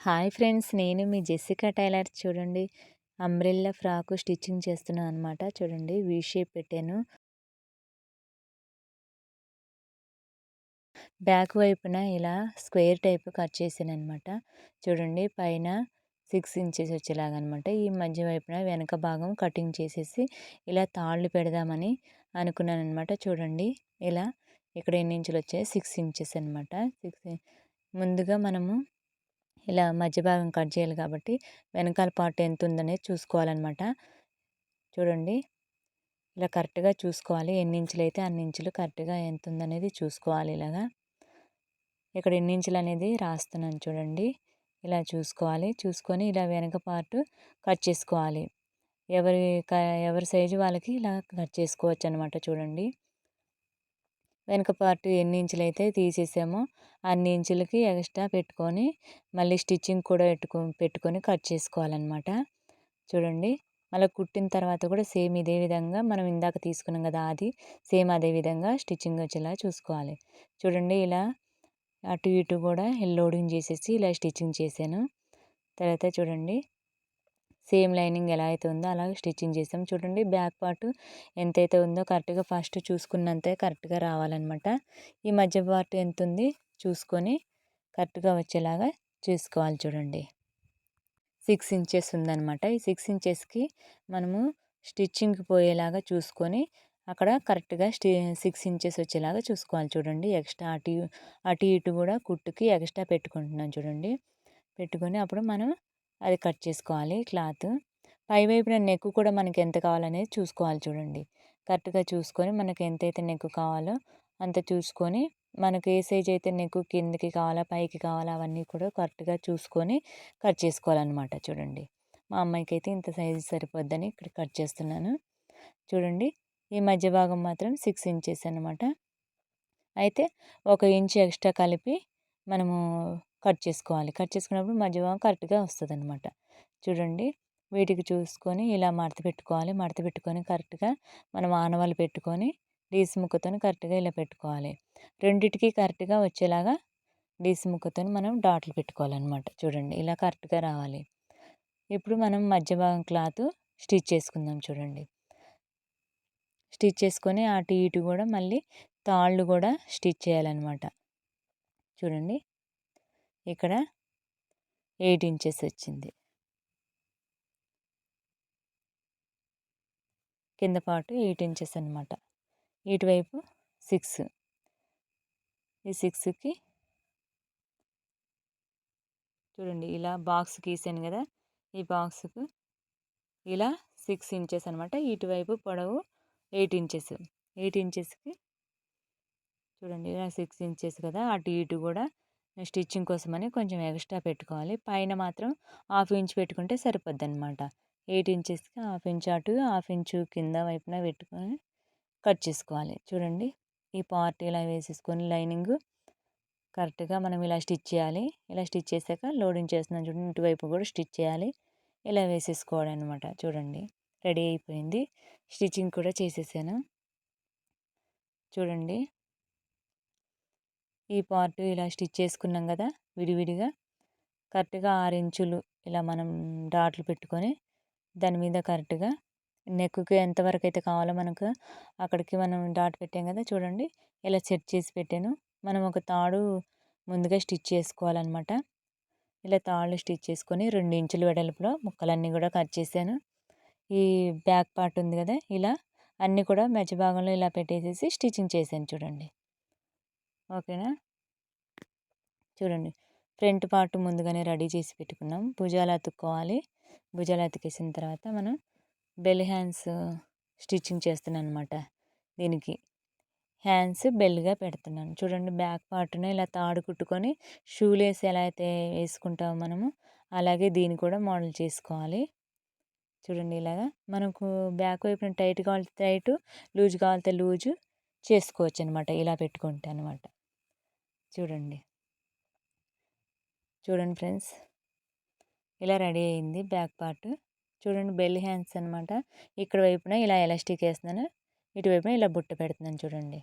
Hi friends నేను మీ Jessica tailor. చూడండి అంబ్రెల్లా ఫ్రాకు స్టిచ్చింగ్ చేస్తున్నాను అనమాట చూడండి వీ షేప్ పెట్టాను. బ్యాక్ వైపున ఇలా స్క్వేర్ టైప్ కట్ చేశాను అనమాట చూడండి పైన సిక్స్ ఇంచెస్ వచ్చేలాగా అనమాట ఈ మధ్య వైపున వెనక భాగం కటింగ్ చేసేసి ఇలా తాళ్ళు పెడదామని అనుకున్నాను అనమాట చూడండి ఇలా ఇక్కడ ఎన్ని ఇంచులు వచ్చాయి? సిక్స్ ఇంచెస్ అనమాట సిక్స్ ముందుగా మనము ఇలా మధ్య భాగం కట్ చేయాలి కాబట్టి వెనకాల పార్ట్ ఎంత ఉందనేది చూసుకోవాలన్నమాట. చూడండి. ఇలా కరెక్ట్గా చూసుకోవాలి. ఎన్ని ఇంచులు అయితే అన్ని ఇంచులు కరెక్ట్గా ఎంత ఉందనేది చూసుకోవాలి ఇలాగా. ఇక్కడ ఎన్ని ఇంచులు అనేది రాస్తున్నాను చూడండి. ఇలా చూసుకోవాలి. చూసుకొని ఇలా వెనక పార్ట్ కట్ చేసుకోవాలి. ఎవరి ఎవరి సైజు వాళ్ళకి ఇలా కట్ చేసుకోవచ్చు అనమాట చూడండి. వెనక పార్ట్ ఎన్ని ఇంచులు అయితే తీసేసామో అన్ని ఇంచులకి ఎక్స్ట్రా పెట్టుకొని మళ్ళీ స్టిచ్చింగ్ కూడా పెట్టుకో పెట్టుకొని కట్ చేసుకోవాలన్నమాట. చూడండి మళ్ళీ కుట్టిన తర్వాత కూడా సేమ్ ఇదే విధంగా మనం ఇందాక తీసుకున్నాం కదా అది సేమ్ అదే విధంగా స్టిచ్చింగ్ వచ్చేలా చూసుకోవాలి. చూడండి ఇలా అటు ఇటు కూడా లోడింగ్ చేసేసి ఇలా స్టిచ్చింగ్ చేశాను. తర్వాత చూడండి సేమ్ లైనింగ్ ఎలా అయితే ఉందో అలాగే స్టిచ్చింగ్ చేసాం. చూడండి బ్యాక్ పార్ట్ ఎంతైతే ఉందో కరెక్ట్గా ఫస్ట్ చూసుకున్నంతే కరెక్ట్గా రావాలన్నమాట. ఈ మధ్య పార్ట్ ఎంత ఉంది చూసుకొని కరెక్ట్గా వచ్చేలాగా చూసుకోవాలి చూడండి. సిక్స్ ఇంచెస్ ఉందన్నమాట. ఈ సిక్స్ ఇంచెస్కి మనము స్టిచ్చింగ్కి పోయేలాగా చూసుకొని అక్కడ కరెక్ట్గా స్టి సిక్స్ ఇంచెస్ వచ్చేలాగా చూసుకోవాలి చూడండి. ఎక్స్ట్రా అటు అటు ఇటు కూడా కుట్టుకి ఎక్స్ట్రా పెట్టుకుంటున్నాం చూడండి. పెట్టుకొని అప్పుడు మనం అది కట్ చేసుకోవాలి క్లాత్. పై వైపున నెక్ కూడా మనకి ఎంత కావాలనేది చూసుకోవాలి చూడండి. కరెక్ట్గా చూసుకొని మనకి ఎంతైతే నెక్ కావాలో అంత చూసుకొని మనకు ఏ సైజ్ అయితే నెక్ కిందకి కావాలా పైకి కావాలా అవన్నీ కూడా కరెక్ట్గా చూసుకొని కట్ చేసుకోవాలన్నమాట చూడండి. మా అమ్మాయికి అయితే ఇంత సైజు సరిపోద్దని ఇక్కడ కట్ చేస్తున్నాను. చూడండి ఈ మధ్య భాగం మాత్రం సిక్స్ ఇంచెస్ అనమాట అయితే ఒక ఇంచ్ ఎక్స్ట్రా కలిపి మనము కట్ చేసుకోవాలి. కట్ చేసుకున్నప్పుడు మధ్య భాగం కరెక్ట్గా వస్తుంది అనమాట చూడండి వీటికి చూసుకొని ఇలా మడత పెట్టుకోవాలి. మడత పెట్టుకొని కరెక్ట్గా మనం ఆనవాళ్ళు పెట్టుకొని డీస్ ముక్కతో కరెక్ట్గా ఇలా పెట్టుకోవాలి. రెండిటికి కరెక్ట్గా వచ్చేలాగా డీస్ ముక్కతో మనం డాట్లు పెట్టుకోవాలన్నమాట. చూడండి ఇలా కరెక్ట్గా రావాలి. ఇప్పుడు మనం మధ్య భాగం క్లాత్ స్టిచ్ చేసుకుందాం చూడండి. స్టిచ్ చేసుకొని అటు ఇటు కూడా మళ్ళీ తాళ్ళు కూడా స్టిచ్ చేయాలన్నమాట. చూడండి ఇక్కడ ఎయిట్ ఇంచెస్ వచ్చింది. కింద పాటు ఎయిట్ ఇంచెస్ అనమాట ఇటువైపు సిక్స్. ఈ సిక్స్కి చూడండి ఇలా బాక్స్ గీసాను కదా ఈ బాక్స్కు ఇలా సిక్స్ ఇంచెస్ అనమాట ఇటువైపు పొడవు ఎయిట్ ఇంచెస్. ఎయిట్ ఇంచెస్కి చూడండి ఇలా సిక్స్ ఇంచెస్ కదా అటు ఇటు కూడా స్టిచ్చింగ్ కోసమని కొంచెం ఎక్స్ట్రా పెట్టుకోవాలి. పైన మాత్రం హాఫ్ ఇంచ్ పెట్టుకుంటే సరిపోద్ది అనమాట ఎయిట్ ఇంచెస్కి హాఫ్ ఇంచ్ అటు హాఫ్ ఇంచు కింద వైపున పెట్టుకొని కట్ చేసుకోవాలి. చూడండి ఈ పార్ట్ ఇలా వేసేసుకొని లైనింగ్ కరెక్ట్గా మనం ఇలా స్టిచ్ చేయాలి. ఇలా స్టిచ్ చేశాక లోడింగ్ చేస్తున్నాం చూడండి ఇటువైపు కూడా స్టిచ్ చేయాలి. ఇలా వేసేసుకోవడం అనమాట చూడండి రెడీ అయిపోయింది. స్టిచ్చింగ్ కూడా చేసేసాను. చూడండి. ఈ పార్ట్ ఇలా స్టిచ్ చేసుకున్నాం కదా విడివిడిగా. కరెక్ట్గా ఆరు ఇంచులు ఇలా మనం డాట్లు పెట్టుకొని దాని మీద కరెక్ట్గా నెక్కి ఎంతవరకు అయితే కావాలో మనకు అక్కడికి మనం డాట్ పెట్టాం కదా చూడండి. ఇలా సెట్ చేసి పెట్టాను. మనం ఒక తాడు ముందుగా స్టిచ్ చేసుకోవాలన్నమాట. ఇలా తాళ్ళు స్టిచ్ చేసుకొని రెండు ఇంచులు వెడల్పులో ముక్కలన్నీ కూడా కట్ చేశాను. ఈ బ్యాక్ పార్ట్ ఉంది కదా ఇలా అన్నీ కూడా మధ్య భాగంలో ఇలా పెట్టేసేసి స్టిచ్చింగ్ చేశాను చూడండి. ఓకేనా? చూడండి. ఫ్రంట్ పార్ట్ ముందుగానే రెడీ చేసి పెట్టుకున్నాం. భుజాలు అతుక్కోవాలి. భుజాలు అతికేసిన తర్వాత మనం బెల్ హ్యాండ్స్ స్టిచ్చింగ్ చేస్తున్నాను అనమాట దీనికి హ్యాండ్స్ బెల్గా పెడుతున్నాను. చూడండి బ్యాక్ పార్ట్ను ఇలా తాడు కుట్టుకొని షూలేస్ ఎలా అయితే వేసుకుంటామో మనము అలాగే దీన్ని కూడా మోడల్ చేసుకోవాలి. చూడండి ఇలాగా. మనకు బ్యాక్ వైపున టైట్ కావాలితే టైట్ లూజ్ కావాలితే లూజు చేసుకోవచ్చు అనమాట ఇలా పెట్టుకుంటే అనమాట చూడండి. చూడండి ఫ్రెండ్స్. ఇలా రెడీ అయింది బ్యాక్ పార్ట్. చూడండి బెల్ హ్యాండ్స్ అనమాట ఇక్కడ వైపున ఇలా ఎలాస్టిక్ వేస్తున్నాను. ఇటువైపున ఇలా బుట్ట పెడుతున్నాను చూడండి.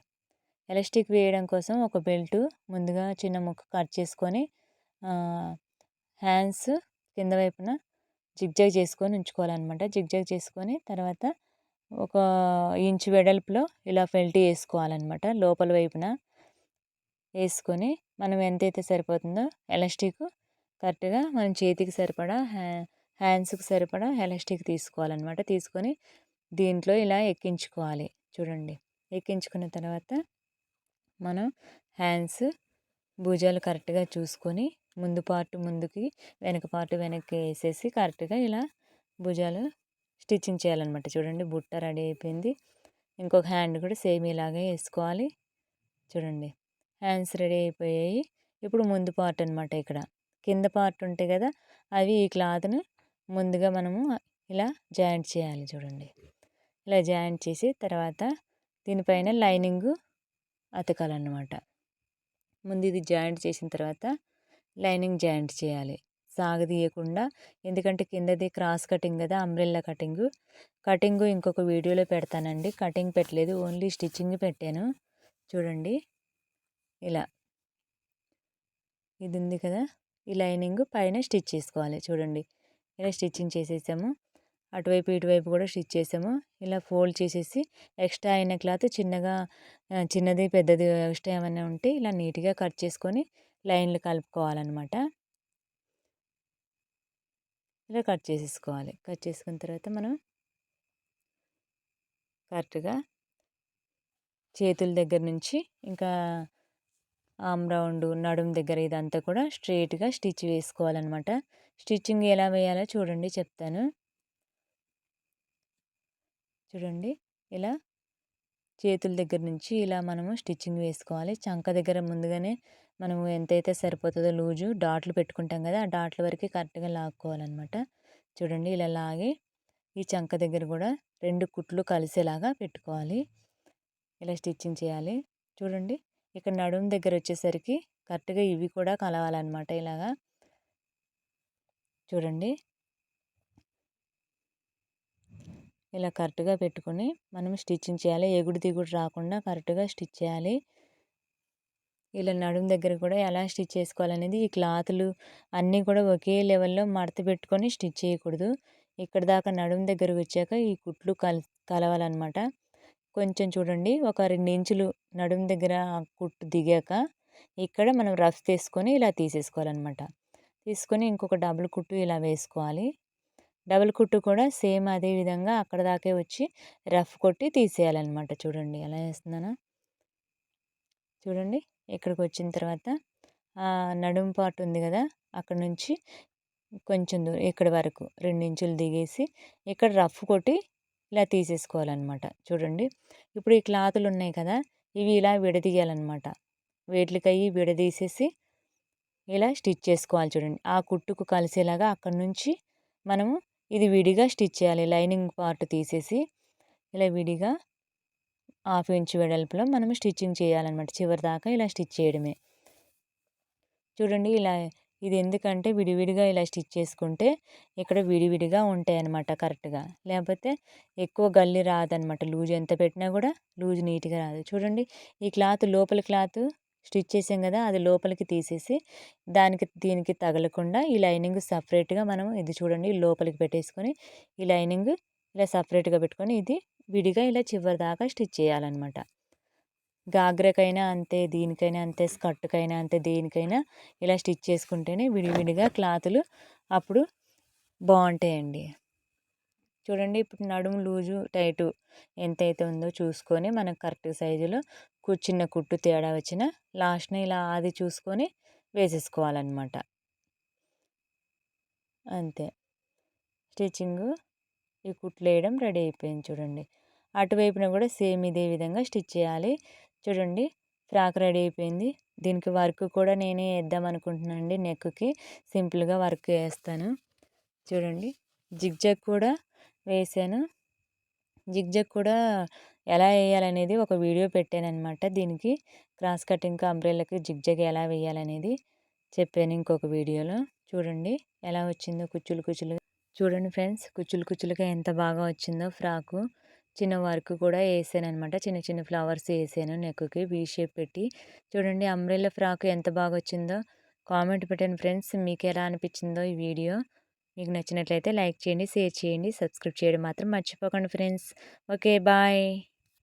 ఎలాస్టిక్ వేయడం కోసం ఒక బెల్ట్ ముందుగా చిన్న ముక్క కట్ చేసుకొని హ్యాండ్స్ కింద వైపున జిగ్జాగ్ చేసుకొని ఉంచుకోవాలన్నమాట. జిగ్జాగ్ చేసుకొని తర్వాత ఒక ఇంచు వెడల్పులో ఇలా ఫెల్టీ వేసుకోవాలన్నమాట. లోపల వైపున వేసుకొని మనం ఎంతైతే సరిపోతుందో ఎలాస్టిక్ కరెక్ట్గా మనం చేతికి సరిపడా హ్యా హ్యాండ్స్కి సరిపడా ఎలాస్టిక్ తీసుకోవాలన్నమాట. తీసుకొని దీంట్లో ఇలా ఎక్కించుకోవాలి. చూడండి. ఎక్కించుకున్న తర్వాత మనం హ్యాండ్స్ భుజాలు కరెక్ట్గా చూసుకొని ముందు పార్ట్ ముందుకి వెనక పార్ట్ వెనక్కి వేసేసి కరెక్ట్గా ఇలా భుజాలు స్టిచ్చింగ్ చేయాలన్నమాట. చూడండి. బుట్ట రెడీ అయిపోయింది. ఇంకొక హ్యాండ్ కూడా సేమ్ ఇలాగే వేసుకోవాలి. చూడండి. హ్యాండ్స్ రెడీ అయిపోయాయి. ఇప్పుడు ముందు పార్ట్ అనమాట ఇక్కడ. కింద పార్ట్ ఉంటాయి కదా అవి ఈ క్లాత్ను ముందుగా మనము ఇలా జాయింట్ చేయాలి చూడండి. ఇలా జాయింట్ చేసి తర్వాత దీనిపైన లైనింగ్ అతకాలన్నమాట. ముందు ఇది జాయింట్ చేసిన తర్వాత లైనింగ్ జాయింట్ చేయాలి. సాగదీయకుండా ఎందుకంటే కిందది క్రాస్ కటింగ్ కదా అంబ్రెల్లా కటింగ్. కటింగ్ ఇంకొక వీడియోలో పెడతానండి. కటింగ్ పెట్టలేదు ఓన్లీ స్టిచ్చింగ్ పెట్టాను. చూడండి. ఇలా. ఇది ఉంది కదా? ఈ లైనింగ్ పైన స్టిచ్ చేసుకోవాలి. చూడండి. ఇలా స్టిచ్చింగ్ చేసేసాము. అటువైపు ఇటువైపు కూడా స్టిచ్ చేసాము. ఇలా ఫోల్డ్ చేసేసి ఎక్స్ట్రా అయిన క్లాత్ చిన్నగా చిన్నది పెద్దది ఎక్స్ట్రా ఏమైనా ఉంటే ఇలా నీట్గా కట్ చేసుకొని లైన్లు కలుపుకోవాలన్నమాట. ఇలా కట్ చేసేసుకోవాలి. కట్ చేసుకున్న తర్వాత మనం కరెక్ట్గా చేతుల దగ్గర నుంచి ఇంకా ఆమ్ రౌండ్ నడుము దగ్గర ఇదంతా కూడా స్ట్రెయిట్గా స్టిచ్ వేసుకోవాలన్నమాట. స్టిచ్చింగ్ ఎలా వేయాలో చూడండి చెప్తాను. చూడండి ఇలా చేతుల దగ్గర నుంచి ఇలా మనము స్టిచ్చింగ్ వేసుకోవాలి. చంక దగ్గర ముందుగానే మనము ఎంతైతే సరిపోతుందో లూజు డాట్లు పెట్టుకుంటాం కదా ఆ డాట్ల వరకు కరెక్ట్గా లాక్కోవాలన్నమాట. చూడండి ఇలా లాగి ఈ చంక దగ్గర కూడా రెండు కుట్లు కలిసేలాగా పెట్టుకోవాలి. ఇలా స్టిచ్చింగ్ చేయాలి. చూడండి ఇక్కడ నడుము దగ్గర వచ్చేసరికి కరెక్ట్గా ఇవి కూడా కలవాలన్నమాట ఇలాగా. చూడండి. ఇలా కరెక్ట్గా పెట్టుకొని మనం స్టిచ్చింగ్ చేయాలి. ఎగుడు దిగుడు రాకుండా కరెక్ట్గా స్టిచ్ చేయాలి. ఇలా నడుము దగ్గర కూడా ఎలా స్టిచ్ చేసుకోవాలనేది ఈ క్లాతులు అన్నీ కూడా ఒకే లెవెల్లో మడత పెట్టుకొని స్టిచ్ చేయకూడదు. ఇక్కడ దాకా నడుము దగ్గరకు వచ్చాక ఈ కుట్లు కల కలవాలన్నమాట. కొంచెం చూడండి. ఒక రెండు ఇంచులు నడుము దగ్గర కుట్టు దిగాక ఇక్కడ మనం రఫ్ తీసుకొని ఇలా తీసేసుకోవాలన్నమాట. తీసుకొని ఇంకొక డబుల్ కుట్టు ఇలా వేసుకోవాలి. డబుల్ కుట్టు కూడా సేమ్ అదే విధంగా అక్కడ దాకే వచ్చి రఫ్ కొట్టి తీసేయాలన్నమాట. చూడండి ఎలా వేస్తున్నానా. చూడండి ఇక్కడికి వచ్చిన తర్వాత నడుము పాటు ఉంది కదా అక్కడ నుంచి కొంచెం దూరం ఇక్కడ వరకు రెండు ఇంచులు దిగేసి ఇక్కడ రఫ్ కొట్టి ఇలా తీసేసుకోవాలన్నమాట. చూడండి. ఇప్పుడు ఈ క్లాతులు ఉన్నాయి కదా! ఇవి ఇలా విడదీయాలన్నమాట. వేట్లకయ్యి విడదీసేసి ఇలా స్టిచ్ చేసుకోవాలి చూడండి. ఆ కుట్టుకు కలిసేలాగా అక్కడ నుంచి మనము ఇది విడిగా స్టిచ్ చేయాలి. లైనింగ్ పార్ట్ తీసేసి ఇలా విడిగా హాఫ్ ఇంచ్ వెడల్పులో మనం స్టిచ్చింగ్ చేయాలన్నమాట. చివరి దాకా ఇలా స్టిచ్ చేయడమే. చూడండి. ఇలా ఇది ఎందుకంటే విడివిడిగా ఇలా స్టిచ్ చేసుకుంటే ఇక్కడ విడివిడిగా ఉంటాయి అన్నమాట కరెక్ట్గా. లేకపోతే ఎక్కువ గల్లి రాదనమాట లూజ్ ఎంత పెట్టినా కూడా లూజ్ నీట్గా రాదు. చూడండి ఈ క్లాత్ లోపల క్లాత్ స్టిచ్ చేసాం కదా అది లోపలికి తీసేసి దానికి దీనికి తగలకుండా ఈ లైనింగ్ సపరేట్గా మనం ఇది చూడండి లోపలికి పెట్టేసుకొని ఈ లైనింగ్ ఇలా సపరేట్గా పెట్టుకొని ఇది విడిగా ఇలా చివరి దాకా స్టిచ్ చేయాలన్నమాట. గాగ్రకైనా అంతే దీనికైనా అంతే స్కర్ట్కైనా అంతే దేనికైనా ఇలా స్టిచ్ చేసుకుంటేనే విడివిడిగా క్లాతులు అప్పుడు బాగుంటాయండి. చూడండి ఇప్పుడు నడుము లూజు టైటు ఎంతైతే ఉందో చూసుకొని మనం కరెక్ట్ సైజులో కూర్చున్న కుట్టు తేడా వచ్చిన లాస్ట్ని ఇలా అది చూసుకొని వేసేసుకోవాలన్నమాట. అంతే. స్టిచ్చింగ్ ఈ కుట్లు వేయడం రెడీ అయిపోయింది చూడండి. అటువైపున కూడా సేమ్ ఇదే విధంగా స్టిచ్ చేయాలి. చూడండి ఫ్రాక్ రెడీ అయిపోయింది. దీనికి వర్క్ కూడా నేనే వేద్దాం అనుకుంటున్నాను అండి నెక్కి. సింపుల్గా వర్క్ వేస్తాను చూడండి జిగ్జాగ్ కూడా వేసాను. జిగ్జాగ్ కూడా ఎలా వేయాలనేది ఒక వీడియో పెట్టాను అనమాట దీనికి క్రాస్ కటింగ్ అంబ్రెల్లాకి జిగ్జాగ్ ఎలా వేయాలనేది చెప్పాను ఇంకొక వీడియోలో. చూడండి ఎలా వచ్చిందో కుచ్చులు కుచ్చులు చూడండి ఫ్రెండ్స్ కుచ్చులు కుచ్చులుగా ఎంత బాగా వచ్చిందో ఫ్రాకు. చిన్న వర్క్ కూడా వేసాను అనమాట చిన్న చిన్న ఫ్లవర్స్ వేసాను నెక్కి వీ షేప్ పెట్టి. చూడండి అంబ్రెల్లా ఫ్రాక్ ఎంత బాగా వచ్చిందో కామెంట్ పెట్టండి ఫ్రెండ్స్ మీకు ఎలా అనిపించిందో ఈ వీడియో. మీకు నచ్చినట్లయితే లైక్ చేయండి షేర్ చేయండి సబ్స్క్రైబ్ చేయడం మాత్రం మర్చిపోకండి ఫ్రెండ్స్. Okay bye.